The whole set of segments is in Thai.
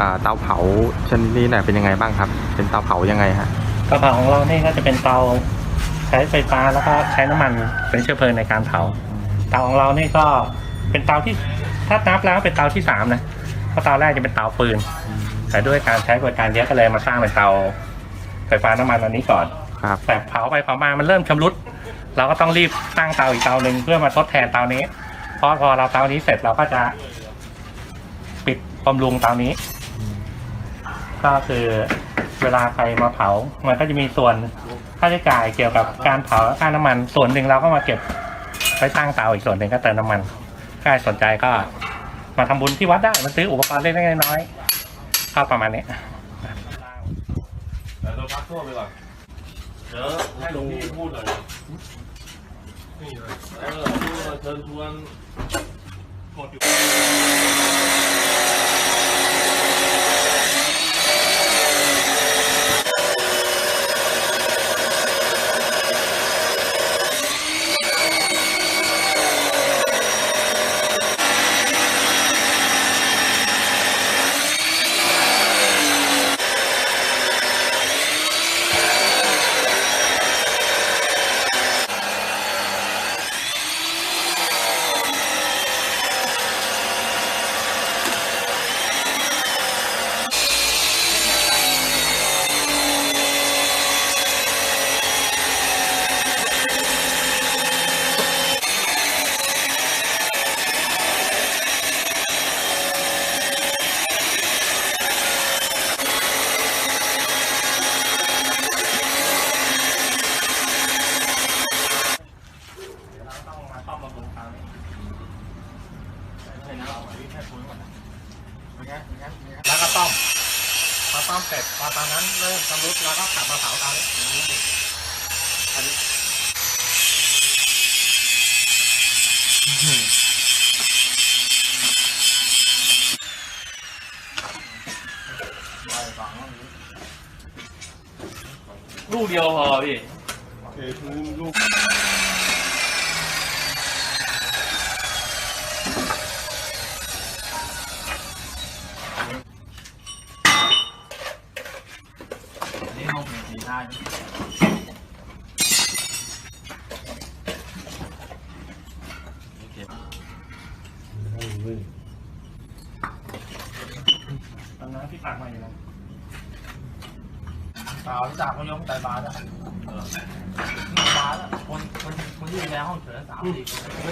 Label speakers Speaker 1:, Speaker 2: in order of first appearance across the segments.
Speaker 1: อ่าเตาเผาชนิดนี้เนี่ยเป็นยังไงบ้างครับ เป็นเตาเผายังไงฮะ
Speaker 2: กระเพราของเรานี่ก็จะเป็นเตาใช้ไฟฟ้าแล้วก็ใช้น้ำมันเป็นเชื้อเพลิงในการเผา เตาของเรานี่ก็เป็นเตาที่ถ้านับแล้วเป็นเตาที่สามนะเพราะเตาแรกจะเป็นเตาฟืนแต่ด้วยการใช้บริการเยอะก็เลยมาสร้างเป็นเตาไฟฟ้าน้ำมันอันนี้ก่อน
Speaker 1: ครับ
Speaker 2: แต่เผาไปเผามามันเริ่มชำรุด เราก็ต้องรีบตั้งเตาอีกเตาหนึ่งเพื่อมาทดแทนเตานี้เพราะพอเราเตานี้เสร็จเราก็จะปิดบำรุงเตานี้ ก็คือเวลาใครมาเผา มันก็จะมีส่วนค่าใช้จ่ายเกี่ยวกับการเผาและค่าน้ำมัน ส่วนหนึ่งเราก็มาเก็บไว้ตั้งเตาอีกส่วนหนึ่งก็เติมน้ำมันใครสนใจก็มาทำบุญที่วัดได้มาซื้ออุปกรณ์เล็กๆน้อยๆก็ประมาณนี้
Speaker 3: แต่เราพักทั่วไปก่อน เดี๋ยวให้หลวงพี่พูดหน่อยนี่เลยเออพูดเชิญชวนหมดอยู่
Speaker 2: ต้องมาซ่อมบำรุงตานี้แล้วก็ต้มพอต้มเสร็จพอตอนนั้นเริ่มชำรุดเราก็กลับมาเผาตานี้อันนี้
Speaker 3: ลูกเดียวพอพี่
Speaker 4: นี่ห้องเพลงสีได้
Speaker 2: ตอนนั้นที่ตักมาอยู่นะ
Speaker 4: สาวจากเขายกไตบาร์แล้วบาร์แล้วคนคนคนที่อยู่ในห้องเฉินสาวสี่คนไม่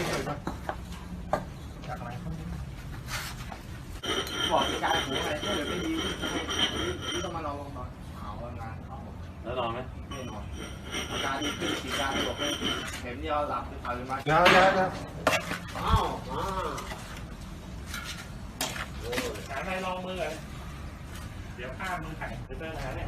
Speaker 4: เคยว่าจากอะไรเขาบอกการหูอะไรก็เลยไม่ดีที่ต้องมาลองลองนอนเอางานเขา
Speaker 3: แล้วนอนไหม
Speaker 4: ไม่นอนอาการดีขึ้นสีการบอกเลยเห็นเดียวหลับไปผ่านมา
Speaker 1: แล้วแล้วแล้ว
Speaker 4: อ้าวมา
Speaker 2: หาในรองมือเลยเดี๋ยวข้ามมือไข่ไปเจอหาในห้องนะ
Speaker 4: เ